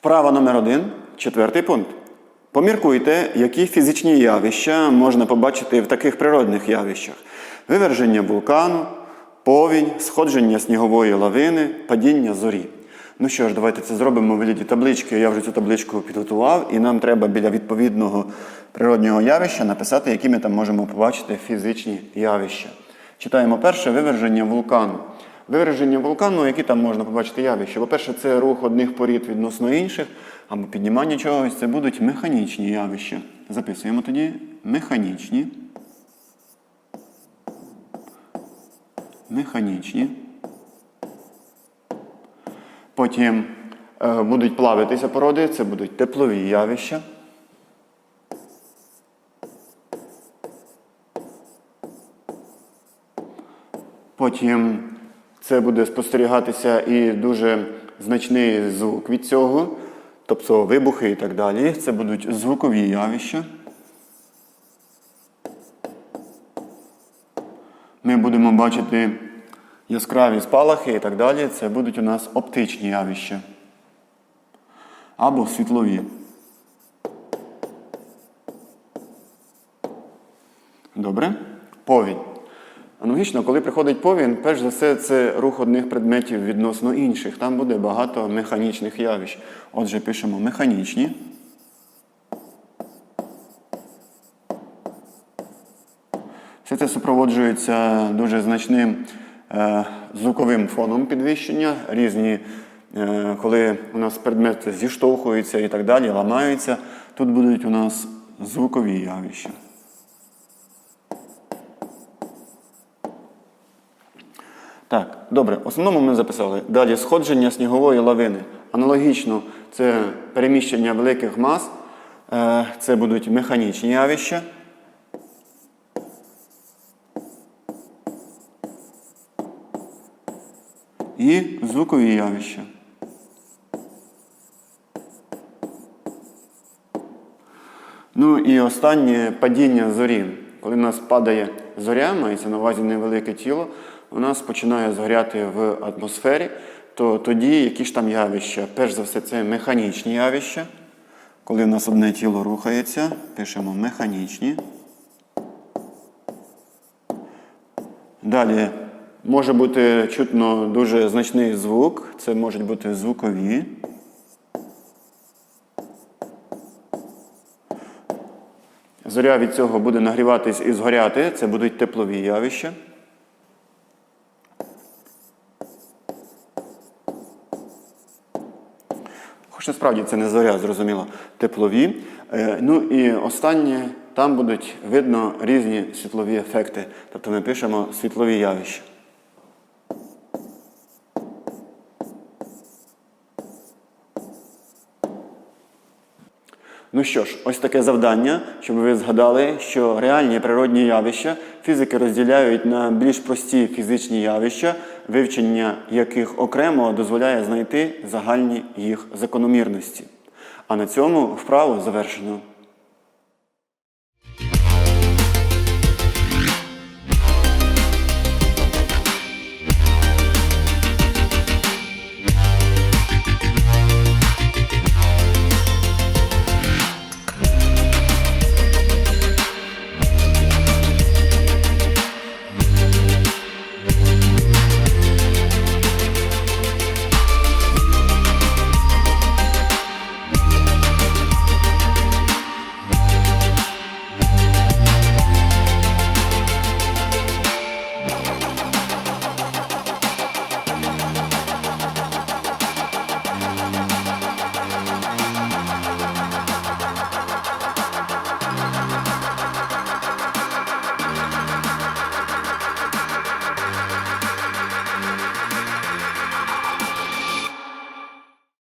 Вправа номер один, четвертий пункт. Поміркуйте, які фізичні явища можна побачити в таких природних явищах: виверження вулкану, повінь, сходження снігової лавини, падіння зорі. Ну що ж, давайте це зробимо у вигляді таблички. Я вже цю табличку підготував, і нам треба біля відповідного природнього явища написати, які ми там можемо побачити фізичні явища. Читаємо перше виверження вулкану. Вираження вулкану, які там можна побачити явища. По-перше, це рух одних порід відносно інших, або піднімання чогось, це будуть механічні явища. Записуємо тоді механічні. Механічні. Потім е, будуть плавитися породи, це будуть теплові явища. Потім це буде спостерігатися і дуже значний звук від цього, тобто вибухи і так далі. Це будуть звукові явища. Ми будемо бачити яскраві спалахи і так далі. Це будуть у нас оптичні явища. Або світлові. Добре? Повінь. Аналогічно, коли приходить повінь, перш за все, це рух одних предметів відносно інших. Там буде багато механічних явищ. Отже, пишемо механічні. Все це супроводжується дуже значним е, звуковим фоном підвищення. Різні, е, коли у нас предмети зіштовхуються і так далі, ламаються, тут будуть у нас звукові явища. Добре, в основному ми записали. Далі сходження снігової лавини. Аналогічно, це переміщення великих мас, е, це будуть механічні явища. І звукові явища. Ну і останнє падіння зорі. Коли в нас падає зоря, мається на увазі невелике тіло, у нас починає згоряти в атмосфері, то тоді які ж там явища? Перш за все, це механічні явища. Коли в нас одне тіло рухається, пишемо механічні. Далі може бути чутно дуже значний звук, це можуть бути звукові. Зоря від цього буде нагріватись і згоряти, це будуть теплові явища. Хоча справді це не зоря, зрозуміло, теплові. Е, Ну і останнє, там будуть видно різні світлові ефекти. Тобто ми пишемо світлові явища. Ну що ж, ось таке завдання, щоб ви згадали, що реальні природні явища фізики розділяють на більш прості фізичні явища, вивчення яких окремо дозволяє знайти загальні їх закономірності. А на цьому вправу завершено.